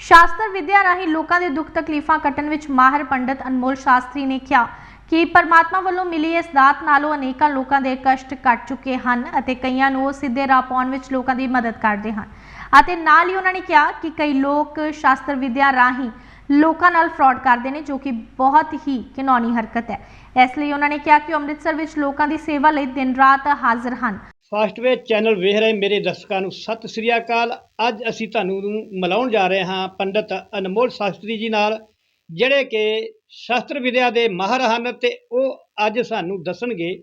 ਸ਼ਾਸਤਰ ਵਿਦਿਆ ਰਾਹੀਂ ਲੋਕਾਂ ਦੇ ਦੁੱਖ ਤਕਲੀਫਾਂ ਕੱਟਣ ਵਿੱਚ ਮਾਹਿਰ ਪੰਡਤ ਅਨਮੋਲ ਸ਼ਾਸਤਰੀ ਨੇ ਕਿਹਾ ਕਿ ਪਰਮਾਤਮਾ ਵੱਲੋਂ ਮਿਲੀ ਇਸ ਦਾਤ ਨਾਲੋਂ ਅਨੇਕਾਂ ਲੋਕਾਂ ਦੇ ਕਸ਼ਟ ਕੱਟ ਚੁੱਕੇ ਹਨ ਅਤੇ ਕਈਆਂ ਨੂੰ ਉਹ ਸਿੱਧੇ ਰਾਹ ਪਾਉਣ ਵਿੱਚ ਲੋਕਾਂ ਦੀ ਮਦਦ ਕਰਦੇ ਹਨ। ਅਤੇ ਨਾਲ ਹੀ ਉਹਨਾਂ ਨੇ ਕਿਹਾ ਕਿ ਕਈ ਲੋਕ ਸ਼ਾਸਤਰ ਵਿਦਿਆ ਰਾਹੀਂ ਲੋਕਾਂ ਨਾਲ ਫਰਾਡ ਕਰਦੇ ਨੇ, ਜੋ ਕਿ ਬਹੁਤ ਹੀ ਘਿਨੌਣੀ ਹਰਕਤ ਹੈ। ਇਸ ਲਈ ਉਹਨਾਂ ਨੇ ਕਿਹਾ ਕਿ ਉਹ ਅੰਮ੍ਰਿਤਸਰ ਵਿੱਚ ਲੋਕਾਂ ਦੀ ਸੇਵਾ ਲਈ ਦਿਨ ਰਾਤ ਹਾਜ਼ਰ ਹਨ। ਫਾਸਟਵੇ ਚੈਨਲ ਵੇਖ ਰਹੇ ਮੇਰੇ ਦਰਸ਼ਕਾਂ ਨੂੰ ਸਤਿ ਸ੍ਰੀ ਅਕਾਲ। ਅੱਜ ਅਸੀਂ ਤੁਹਾਨੂੰ ਮਿਲਾਉਣ ਜਾ ਰਹੇ ਹਾਂ ਪੰਡਤ ਅਨਮੋਲ ਸ਼ਾਸਤਰੀ ਜੀ ਨਾਲ, ਜਿਹੜੇ ਕਿ ਸ਼ਾਸਤਰ ਵਿਦਿਆ ਦੇ ਮਾਹਰ ਹਨ ਤੇ ਉਹ ਅੱਜ ਸਾਨੂੰ ਦੱਸਣਗੇ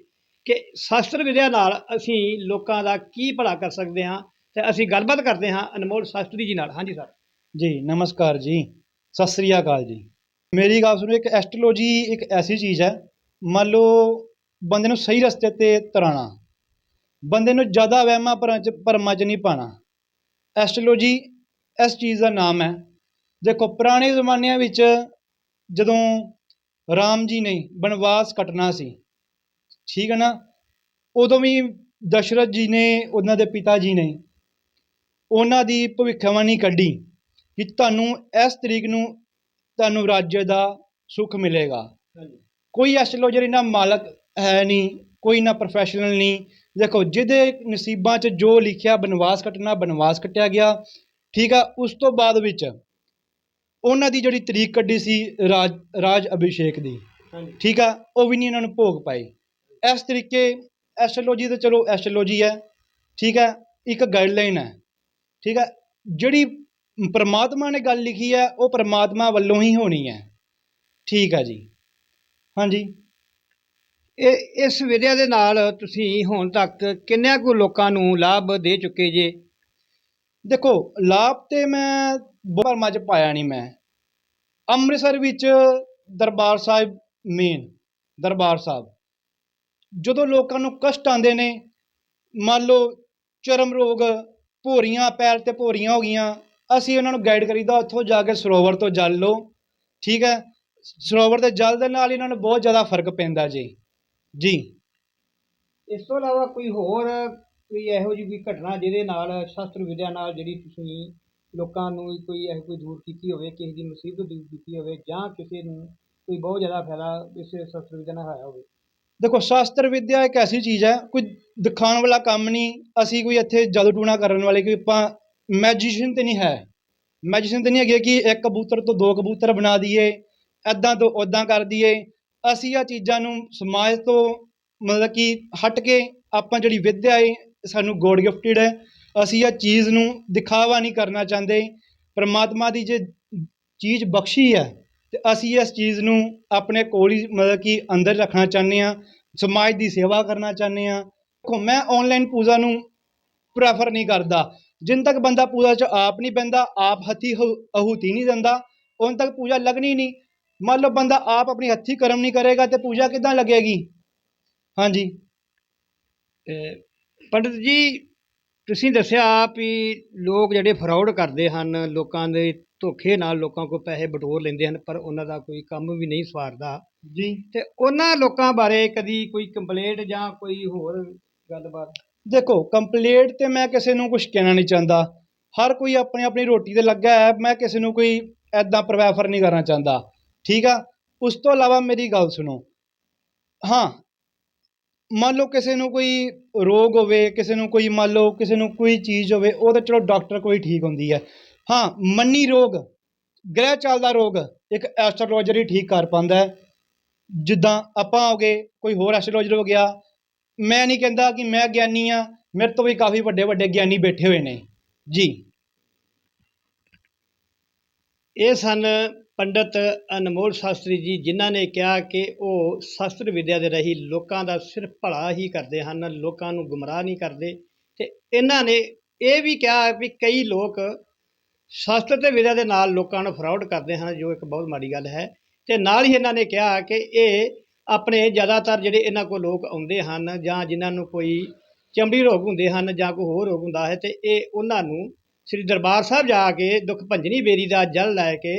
ਕਿ ਸ਼ਾਸਤਰ ਵਿਦਿਆ ਨਾਲ ਅਸੀਂ ਲੋਕਾਂ ਦਾ ਕੀ ਭਲਾ ਕਰ ਸਕਦੇ ਹਾਂ ਤੇ ਅਸੀਂ ਗੱਲਬਾਤ ਕਰਦੇ ਹਾਂ ਅਨਮੋਲ ਸ਼ਾਸਤਰੀ ਜੀ ਨਾਲ। ਹਾਂਜੀ ਸਰ। ਜੀ, ਨਮਸਕਾਰ ਜੀ। ਸਤਿ ਸ੍ਰੀ ਅਕਾਲ ਜੀ। ਮੇਰੀ ਗੱਲ ਸੁਣੋ, ਇੱਕ ਐਸਟ੍ਰੋਲੋਜੀ ਇੱਕ ਐਸੀ ਚੀਜ਼ ਹੈ, ਮੰਨ ਲਓ ਬੰਦੇ ਨੂੰ ਸਹੀ ਰਸਤੇ ਤੇ ਤਰਾਣਾ ਬੰਦੇ ਨੂੰ ਜ਼ਿਆਦਾ ਵਹਿਮਾਂ ਭਰਮਾਂ ਚ ਨਹੀਂ ਪਾਣਾ। ਐਸਟ੍ਰੋਲੋਜੀ ਇਸ ਚੀਜ਼ ਦਾ ਨਾਮ ਹੈ। ਦੇਖੋ ਪੁਰਾਣੇ ਜ਼ਮਾਨਿਆਂ ਵਿੱਚ ਜਦੋਂ ਰਾਮ ਜੀ ਨੇ ਬਨਵਾਸ ਕੱਟਣਾ ਸੀ ਠੀਕ ਹੈ ਨਾ? ਉਦੋਂ ਵੀ ਦਸ਼ਰਥ ਜੀ ਨੇ ਉਹਨਾਂ ਦੇ ਪਿਤਾ ਜੀ ਨੇ ਉਹਨਾਂ ਦੀ ਭਵਿੱਖਬਾਣੀ ਕੱਢੀ ਕਿ ਤੁਹਾਨੂੰ ਇਸ ਤਰੀਕ ਨੂੰ ਤੁਹਾਨੂੰ ਰਾਜ ਦਾ ਸੁੱਖ ਮਿਲੇਗਾ। ਕੋਈ ਐਸਟ੍ਰੋਲੋਜਰ ਇਹਨਾਂ ਮਾਲਕ ਹੈ ਨਹੀਂ। ਕੋਈ ਨਾ ਪ੍ਰੋਫੈਸ਼ਨਲ ਨਹੀਂ। ਦੇਖੋ ਜਿਹਦੇ ਨਸੀਬਾਂ 'ਚ ਜੋ ਲਿਖਿਆ ਬਨਵਾਸ ਕੱਟਣਾ ਬਨਵਾਸ ਕੱਟਿਆ ਗਿਆ। ਠੀਕ ਆ ਉਸ ਤੋਂ ਬਾਅਦ ਵਿੱਚ ਉਹਨਾਂ ਦੀ ਜਿਹੜੀ ਤਰੀਕ ਕੱਢੀ ਸੀ ਰਾਜ ਰਾਜ ਅਭਿਸ਼ੇਕ ਦੀ। ਠੀਕ ਆ ਉਹ ਵੀ ਨਹੀਂ ਇਹਨਾਂ ਨੂੰ ਭੋਗ ਪਾਈ ਇਸ ਤਰੀਕੇ ਐਸਟ੍ਰੋਲੋਜੀ ਤੇ ਚਲੋ ਐਸਟ੍ਰੋਲੋਜੀ ਹੈ। ਠੀਕ ਹੈ ਇੱਕ ਗਾਈਡਲਾਈਨ ਹੈ। ਠੀਕ ਹੈ ਜਿਹੜੀ ਪ੍ਰਮਾਤਮਾ ਨੇ ਗੱਲ ਲਿਖੀ ਹੈ ਉਹ ਪ੍ਰਮਾਤਮਾ ਵੱਲੋਂ ਹੀ ਹੋਣੀ ਹੈ। ਠੀਕ ਹੈ ਜੀ। ਹਾਂਜੀ। ਇਹ, ਇਸ ਵਿਦਿਆ ਦੇ ਨਾਲ ਤੁਸੀਂ ਹੁਣ ਤੱਕ ਕਿੰਨਿਆਂ ਕੁ ਲੋਕਾਂ ਨੂੰ ਲਾਭ ਦੇ ਚੁੱਕੇ ਜੇ? ਦੇਖੋ, ਲਾਭ ਤੇ ਮੈਂ ਭਰਮਾਂ ਮੱਝ ਪਾਇਆ ਨਹੀਂ ਮੈਂ। ਅੰਮ੍ਰਿਤਸਰ ਵਿੱਚ ਦਰਬਾਰ ਸਾਹਿਬ ਮੇਨ ਦਰਬਾਰ ਸਾਹਿਬ। ਜਦੋਂ ਲੋਕਾਂ ਨੂੰ ਕਸ਼ਟ ਆਉਂਦੇ ਨੇ, ਮੰਨ ਲਓ ਚਰਮ ਰੋਗ, ਭੋਰੀਆਂ, ਪੈਰ ਤੇ ਭੋਰੀਆਂ ਹੋ ਗਈਆਂ, ਅਸੀਂ ਉਹਨਾਂ ਨੂੰ ਗਾਈਡ ਕਰੀਦਾ, ਉੱਥੋਂ ਜਾ ਕੇ ਸਰੋਵਰ ਤੋਂ ਜਲ ਲਓ, ਠੀਕ ਹੈ? ਸਰੋਵਰ ਦੇ ਜਲ ਦੇ ਨਾਲ ਇਹਨਾਂ ਨੂੰ ਬਹੁਤ ਜ਼ਿਆਦਾ ਫ਼ਰਕ ਪੈਂਦਾ ਜੀ। ਜੀ। ਇਸ ਤੋਂ ਇਲਾਵਾ ਕੋਈ ਹੋਰ ਕੋਈ ਇਹੋ ਜਿਹੀ ਕੋਈ ਘਟਨਾ ਜਿਹਦੇ ਨਾਲ ਸ਼ਾਸਤਰ ਵਿਦਿਆ ਨਾਲ ਜਿਹੜੀ ਤੁਸੀਂ ਲੋਕਾਂ ਨੂੰ ਕੋਈ ਇਹੋ ਕੋਈ ਦੂਰ ਕੀਤੀ ਹੋਵੇ ਕਿਸੇ ਦੀ ਮੁਸੀਬਤ ਦੂਰ ਕੀਤੀ ਹੋਵੇ ਜਾਂ ਕਿਸੇ ਨੂੰ ਕੋਈ ਬਹੁਤ ਜ਼ਿਆਦਾ ਫਾਇਦਾ ਇਸ ਸ਼ਾਸਤਰ ਵਿਦਿਆ ਨਾਲ ਹੋਇਆ ਹੋਵੇ? ਦੇਖੋ ਸ਼ਾਸਤਰ ਵਿਦਿਆ ਇੱਕ ਐਸੀ ਚੀਜ਼ ਹੈ ਕੋਈ ਦਿਖਾਉਣ ਵਾਲਾ ਕੰਮ ਨਹੀਂ ਅਸੀਂ ਕੋਈ ਇੱਥੇ ਜਾਦੂ ਟੂਣਾ ਕਰਨ ਵਾਲੇ ਕੋਈ ਆਪਾਂ ਮੈਜੀਸ਼ੀਅਨ ਤੇ ਨਹੀਂ ਹੈ। ਮੈਜੀਸ਼ੀਅਨ ਤੇ ਨਹੀਂ ਹੈਗੇ ਕਿ ਇੱਕ ਕਬੂਤਰ ਤੋਂ ਦੋ ਕਬੂਤਰ ਬਣਾ ਦਈਏ ਐਦਾਂ ਤੋਂ ਉਦਾਂ ਕਰ ਦਈਏ ਅਸੀਂ ਆ ਚੀਜ਼ਾਂ ਨੂੰ ਸਮਾਜ ਤੋਂ ਮਤਲਬ ਕਿ ਹਟ ਕੇ ਆਪਾਂ ਜਿਹੜੀ ਵਿੱਦਿਆ ਏ ਸਾਨੂੰ ਗੋਡ ਗਿਫਟਡ ਹੈ। ਅਸੀਂ ਆ ਚੀਜ਼ ਨੂੰ ਦਿਖਾਵਾ ਨਹੀਂ ਕਰਨਾ ਚਾਹੁੰਦੇ। ਪਰਮਾਤਮਾ ਦੀ ਜੇ ਚੀਜ਼ ਬਖਸ਼ੀ ਹੈ, ਤੇ ਅਸੀਂ ਇਸ ਚੀਜ਼ ਨੂੰ ਆਪਣੇ ਕੋਲ ਹੀ ਮਤਲਬ ਕਿ ਅੰਦਰ ਰੱਖਣਾ ਚਾਹੁੰਦੇ ਆ ਸਮਾਜ ਦੀ ਸੇਵਾ ਕਰਨਾ ਚਾਹੁੰਦੇ ਆ ਦੇਖੋ, ਮੈਂ ਆਨਲਾਈਨ ਪੂਜਾ ਨੂੰ ਪ੍ਰੈਫਰ ਨਹੀਂ ਕਰਦਾ। ਜਿੰਨ ਤੱਕ ਬੰਦਾ ਪੂਜਾ 'ਚ ਆਪ ਨਹੀਂ ਪੈਂਦਾ ਆਪ ਹੱਥੀ ਹ- ਆਹੂਤੀ ਨਹੀਂ ਦਿੰਦਾ ਉਨ ਤੱਕ ਪੂਜਾ ਲੱਗਣੀ ਨਹੀਂ। ਮੰਨ ਲਓ ਬੰਦਾ ਆਪ ਆਪਣੀ ਹੱਥੀ ਕਰਮ ਨਹੀਂ ਕਰੇਗਾ ਤੇ ਪੂਜਾ ਕਿੱਦਾਂ ਲੱਗੇਗੀ? ਹਾਂਜੀ। ਤੇ ਪੰਡਿਤ ਜੀ ਤੁਸੀਂ ਦੱਸਿਆ ਵੀ ਲੋਕ ਜਿਹੜੇ ਫਰਾਡ ਕਰਦੇ ਹਨ ਲੋਕਾਂ ਦੇ ਧੋਖੇ ਨਾਲ ਲੋਕਾਂ ਕੋਲ ਪੈਸੇ ਬਟੋਰ ਲੈਂਦੇ ਹਨ ਪਰ ਉਹਨਾਂ ਦਾ ਕੋਈ ਕੰਮ ਵੀ ਨਹੀਂ ਸਵਾਰਦਾ। ਜੀ। ਤੇ ਉਹਨਾਂ ਲੋਕਾਂ ਬਾਰੇ ਕਦੀ ਕੋਈ ਕੰਪਲੇਂਟ ਜਾਂ ਕੋਈ ਹੋਰ ਗੱਲਬਾਤ? ਦੇਖੋ ਕੰਪਲੀਟ ਤੇ ਮੈਂ ਕਿਸੇ ਨੂੰ ਕੁਝ ਕਹਿਣਾ ਨਹੀਂ ਚਾਹੁੰਦਾ। ਹਰ ਕੋਈ ਆਪਣੀ ਆਪਣੀ ਰੋਟੀ ਤੇ ਲੱਗਾ ਹੈ ਮੈਂ ਕਿਸੇ ਨੂੰ ਕੋਈ ਐਦਾਂ ਪ੍ਰੈਫਰ ਨਹੀਂ ਕਰਨਾ ਚਾਹੁੰਦਾ। ਠੀਕ ਆ? ਉਸ ਤੋਂ ਇਲਾਵਾ ਮੇਰੀ ਗੱਲ ਸੁਣੋ। ਹਾਂ, ਮੰਨ ਲਓ ਕਿਸੇ ਨੂੰ ਕੋਈ ਰੋਗ ਹੋਵੇ, ਕਿਸੇ ਨੂੰ ਕੋਈ ਮੰਨ ਲਓ ਕਿਸੇ ਨੂੰ ਕੋਈ ਚੀਜ਼ ਹੋਵੇ, ਉਹ ਤਾਂ ਚਲੋ ਡਾਕਟਰ ਕੋਈ ਠੀਕ ਹੁੰਦੀ ਹੈ। ਹਾਂ, ਮੰਨੀ ਰੋਗ, ਗ੍ਰਹਿ ਚੱਲਦਾ ਰੋਗ, ਇੱਕ ਐਸਟ੍ਰੋਲੋਜਰ ਹੀ ਠੀਕ ਕਰ ਪਾਉਂਦਾ ਹੈ। ਜਿੱਦਾਂ ਆਪਾਂ ਹੋ ਗਏ, ਕੋਈ ਹੋਰ ਐਸਟ੍ਰੋਲੋਜਰ ਹੋ ਗਿਆ, ਮੈਂ ਨਹੀਂ ਕਹਿੰਦਾ ਕਿ ਮੈਂ ਗਿਆਨੀ ਆ ਮੇਰੇ ਤੋਂ ਵੀ ਕਾਫੀ ਵੱਡੇ ਵੱਡੇ ਗਿਆਨੀ ਬੈਠੇ ਹੋਏ ਨੇ। ਜੀ। ਇਹ ਸਨ ਪੰਡਤ ਅਨਮੋਲ ਸ਼ਾਸਤਰੀ ਜੀ, ਜਿਨ੍ਹਾਂ ਨੇ ਕਿਹਾ ਕਿ ਉਹ ਸ਼ਾਸਤਰ ਵਿਦਿਆ ਦੇ ਰਹੀ ਲੋਕਾਂ ਦਾ ਸਿਰਫ ਭਲਾ ਹੀ ਕਰਦੇ ਹਨ, ਲੋਕਾਂ ਨੂੰ ਗੁੰਮਰਾਹ ਨਹੀਂ ਕਰਦੇ। ਤੇ ਇਹਨਾਂ ਨੇ ਇਹ ਵੀ ਕਿਹਾ ਵੀ ਕਈ ਲੋਕ ਸ਼ਾਸਤਰ ਤੇ ਵਿਦਿਆ ਦੇ ਨਾਲ ਲੋਕਾਂ ਨੂੰ ਫਰਾਡ ਕਰਦੇ ਹਨ, ਜੋ ਇੱਕ ਬਹੁਤ ਮਾੜੀ ਗੱਲ ਹੈ। ਤੇ ਨਾਲ ਹੀ ਇਹਨਾਂ ਨੇ ਕਿਹਾ ਕਿ ਇਹ ਆਪਣੇ ਜ਼ਿਆਦਾਤਰ ਜਿਹੜੇ ਇਹਨਾਂ ਕੋਲ ਲੋਕ ਆਉਂਦੇ ਹਨ ਜਾਂ ਜਿਨ੍ਹਾਂ ਨੂੰ ਕੋਈ ਚਮੜੀ ਰੋਗ ਹੁੰਦੇ ਹਨ ਜਾਂ ਕੋਈ ਹੋਰ ਰੋਗ ਹੁੰਦਾ ਹੈ, ਤੇ ਇਹ ਉਹਨਾਂ ਨੂੰ ਸ੍ਰੀ ਦਰਬਾਰ ਸਾਹਿਬ ਜਾ ਕੇ ਦੁੱਖ ਭੰਜਨੀ ਬੇਰੀ ਦਾ ਜਲ ਲੈ ਕੇ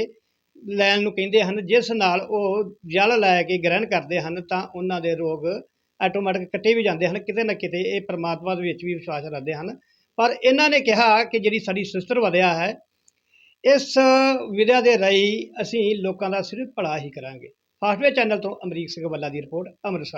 ਲੈਣ ਨੂੰ ਕਹਿੰਦੇ ਹਨ, ਜਿਸ ਨਾਲ ਉਹ ਜਲ ਲੈ ਕੇ ਗ੍ਰਹਿਣ ਕਰਦੇ ਹਨ, ਤਾਂ ਉਹਨਾਂ ਦੇ ਰੋਗ ਆਟੋਮੈਟਿਕ ਕੱਟੇ ਵੀ ਜਾਂਦੇ ਹਨ, ਕਿਤੇ ਨਾ ਕਿਤੇ ਇਹ ਪ੍ਰਮਾਤਮਾ ਦੇ ਵਿੱਚ ਵੀ ਵਿਸ਼ਵਾਸ ਰੱਖਦੇ ਹਨ। ਪਰ ਇਹਨਾਂ ਨੇ ਕਿਹਾ ਕਿ ਜਿਹੜੀ ਸਾਡੀ ਸਿਸਟਰ ਵਧਿਆ ਹੈ, ਇਸ ਵਿਦਿਆ ਦੇ ਰਾਹੀਂ ਅਸੀਂ ਲੋਕਾਂ ਦਾ ਸਿਰਫ ਭਲਾ ਹੀ ਕਰਾਂਗੇ। ਫਾਸਟਵੇ ਚੈਨਲ ਤੋਂ ਅਮਰੀਕ ਸਿੰਘ ਵੱਲਾ ਦੀ ਰਿਪੋਰਟ, ਅੰਮ੍ਰਿਤਸਰ।